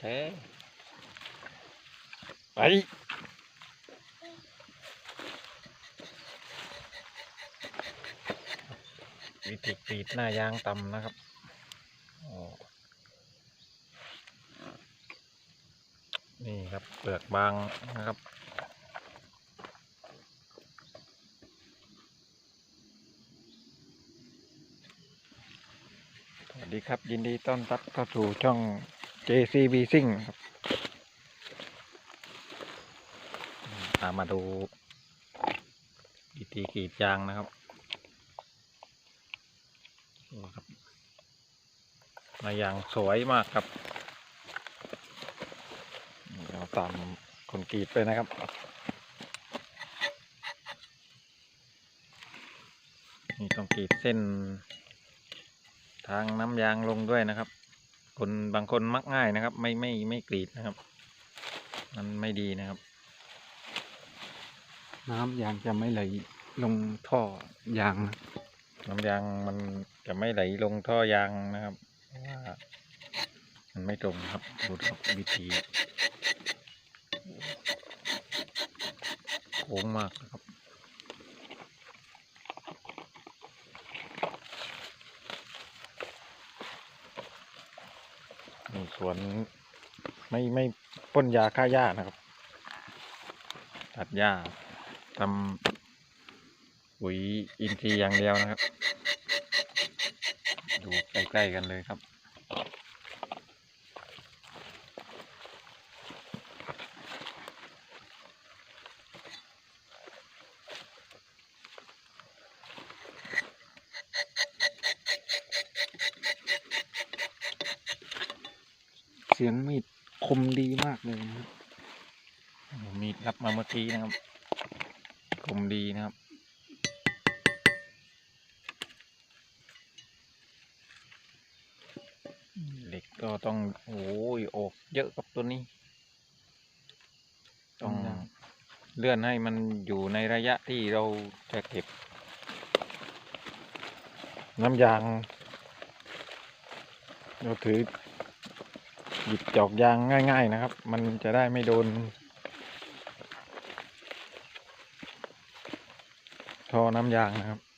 แท้ ไป วิธีกรีดหน้ายางต่ำนะครับนี่ครับ เปลือกบางนะครับสวัสดีครับยินดีต้อนรับเข้าสู่ช่อง JCB Sing ครับอืมามาดูวิธีกรีดยางนะครับดูครับมายางสวยมากครับเราตามคนกรีดไปนะครับนี่ต้องกรีดเส้น ทางน้ำยางลงด้วยนะครับ คนบางคนมักง่ายนะครับ ไม่ไม่ไม่กรีดนะครับ มันไม่ดีนะครับ น้ำยางจะไม่ไหลลงท่อยางนะน้ำยางมันจะไม่ไหลลงท่อยางนะครับเพราะว่ามันไม่ตรงครับดูครับวิธีโค้งมากนะครับ สวนไม่ไม่พ่นยาฆ่าหญ้านะครับ ตัดหญ้าทำปุ๋ยอินทรีย์อย่างเดียวนะครับ ดูใกล้ๆกันเลยครับ เสียงมีดคมดีมากเลยนะครับ มีด รับมาเมื่อกี้นะครับคมดีนะครับเหล็กก็ต้องโอ้ยออกเยอะกับตัวนี้ ต้องเลื่อนให้มันอยู่ในระยะที่เราจะเก็บ น้ำยาง เราถือหยิบจอกยางง่าย ๆนะครับ มันจะได้ไม่โดน ท่อน้ำยางนะครับ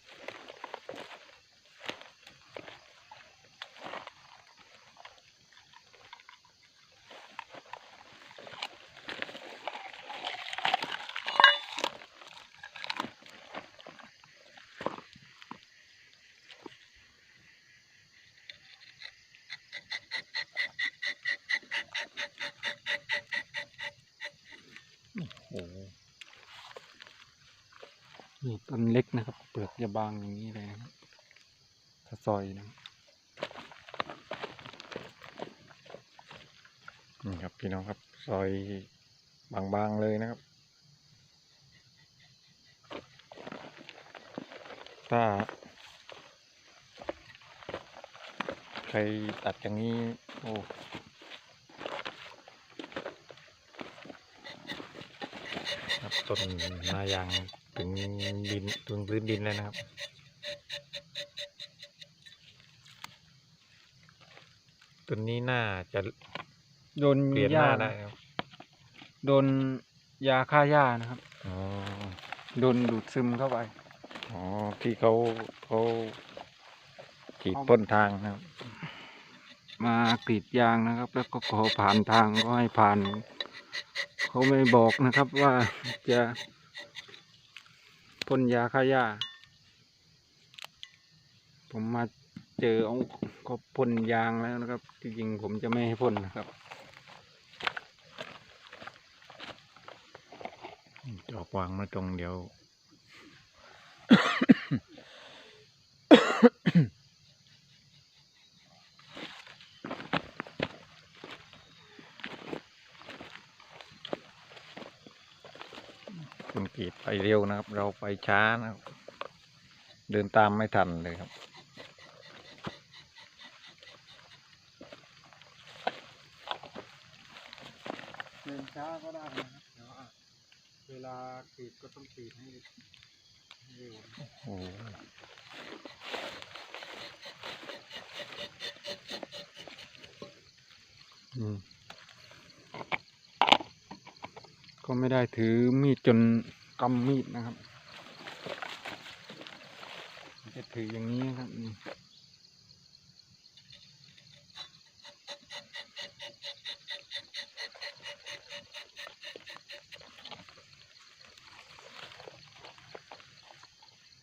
นี่ต้นเล็กนะครับ เปลือกจะบางอย่างนี้เลยถ้าซอยนะนี่ครับพี่น้องครับซอยบางๆเลยนะครับ ถ้า ใครตัดอย่างนี้ โอ้ครับต้นนายาง ถึงดินถึงพื้นดินเลยนะครับต้นนี้น่าจะโดนเปลี่ยนหหญ้าน้าได้ครับโดนยาฆ่าหญ้านะครับ อ๋อโดนดูดซึมเข้าไป อ๋อที่เขาเขาขีดพ่นทางนะครับ มากรีดยางนะครับ แล้วก็ขอผ่านทางก็ให้ผ่าน เขาไม่บอกนะครับว่าจะ พ่นยาฆ่าหญ้า ผมมาเจอเอาเขาพ่นยางแล้วนะครับ จริงๆผมจะไม่ให้พ่นนะครับจอกวางมาตรงเดียว คุณกรีด ไปเร็วนะครับ เราไปช้านะครับ เดินตามไม่ทันเลยครับ เดินช้าก็ได้นะครับแต่ว่าเวลากรีดก็ต้องกรีดให้เร็วโอ้โหอืมก็ไม่ได้ถือมีดจน กำมีดนะครับ จะถืออย่างนี้นะครับนี่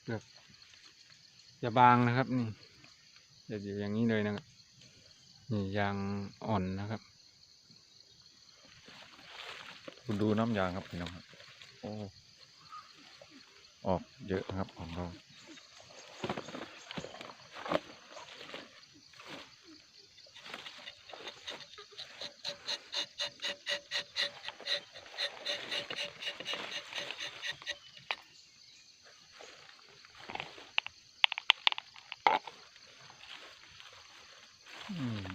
เปลือกจะบางนะครับ นี่จะอยู่อย่างนี้เลยนะครับ นี่ยางอ่อนนะครับ คุณดูน้ำยางครับพี่น้องครับโอ้ ออกเยอะนะครับของเรา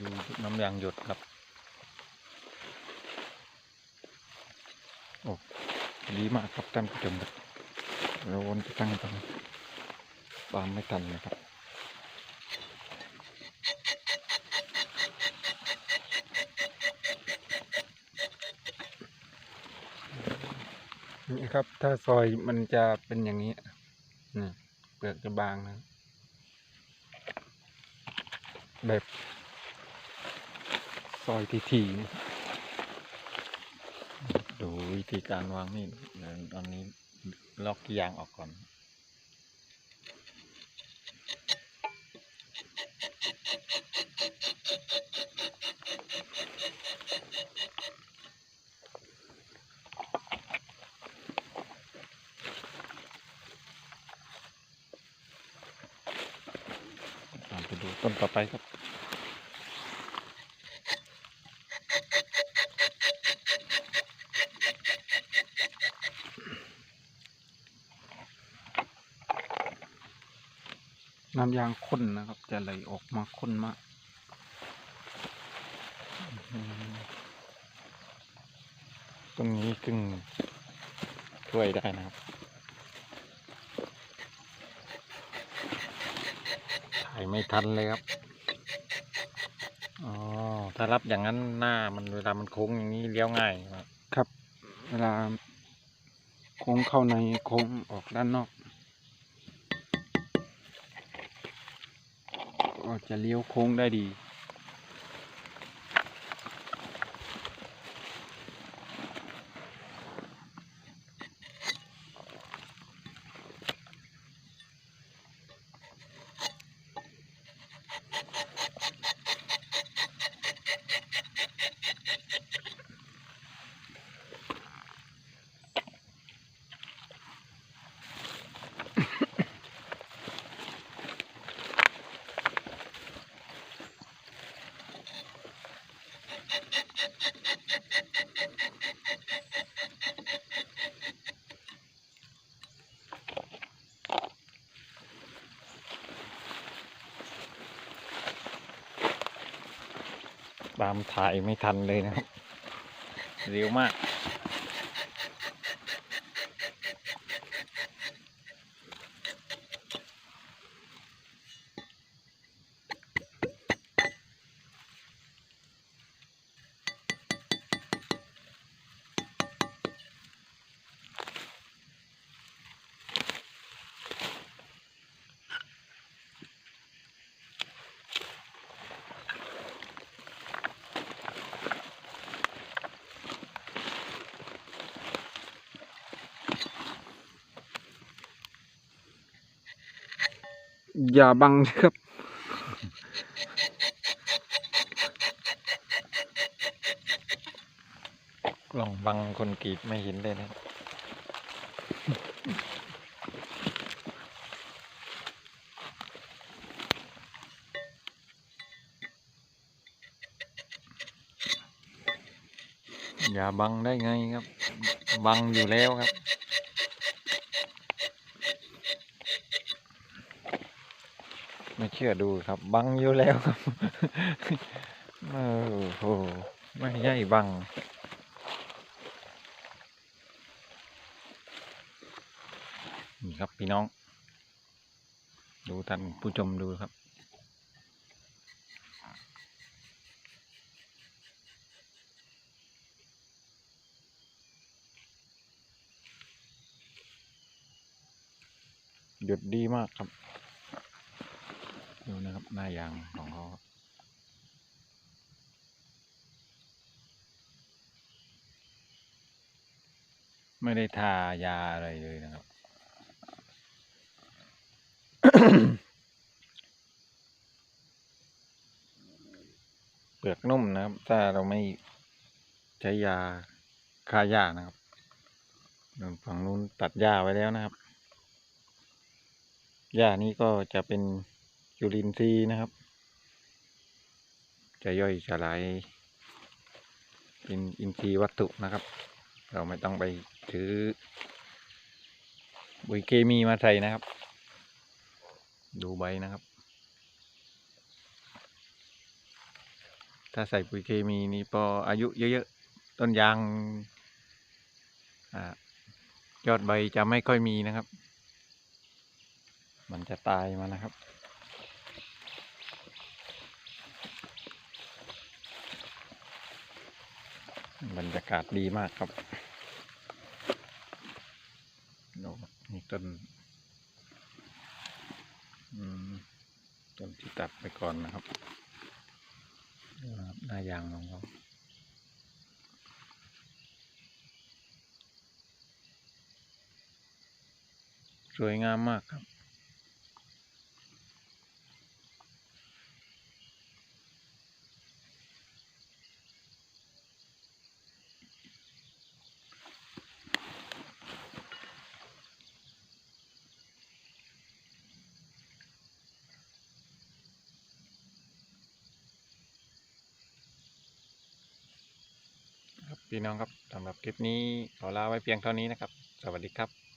ดูน้ำยางหยดครับโอ้ดีมากครับท่านผู้ชมครับ เราวนจะตั้งตรงตามไม่ทันนะครับนี่ครับ ถ้าซอยมันจะเป็นอย่างนี้นี่เปลือกจะบางนะ แบบซอยทีๆนี่ดูวิธีการวางมีดตอนนี้ ล็อกยางออกก่อนไปดูต้นต่อไปครับ น้ำยางข้นนะครับ จะไหลออกมาข้นมากต้นนี้ครึ่งช่วยได้นะครับ ถ่ายไม่ทันเลยครับ อ๋อ ถ้ารับอย่างนั้นหน้ามันเวลามันโค้งอย่างนี้เลี้ยวง่ายครับ ครับ เวลาโค้งเข้าในโค้งออกด้านนอก ก็จะเลี้ยวโค้งได้ดีามถ่ายไม่ทันเลยนะครับ เร็วมาก อย่าบังนะครับ ลองบังคนกรีดไม่เห็นเลยนะอย่าบังได้ไงครับ บังอยู่แล้วครับ ชื่อดูครับ บังอยู่แล้วครับโอ้โหไม่ใช่บังนี่ครับพี่น้อง ดูท่านผู้ชมดูครับหยุดดีมากครับ หน้ายางของเขาไม่ได้ทายาอะไรเลยนะครับ เปลือกนุ่มนะครับ ถ้าเราไม่ใช้ยาฆ่าหญ้านะครับฝั่งนู้นตัดหญ้าไว้แล้วนะครับ หญ้านี้ก็จะเป็น จุลินทรีย์นะครับ จะย่อยสลายเป็นอินทรีย์วัตถุนะครับ เราไม่ต้องไปถือปุ๋ยเคมีมาใส่นะครับ ดูใบนะครับ ถ้าใส่ปุ๋ยเคมีนี่พออายุเยอะๆต้นยางอยอดใบจะไม่ค่อยมีนะครับ มันจะตายมานะครับ บรรยากาศดีมากครับโน่นี่ต้นต้นที่ตัดไปก่อนนะครับนะครับหน้ายางของเขาสวยงามมากครับ พี่น้องครับสำหรับคลิปนี้ขอลาไว้เพียงเท่านี้นะครับ สวัสดีครับ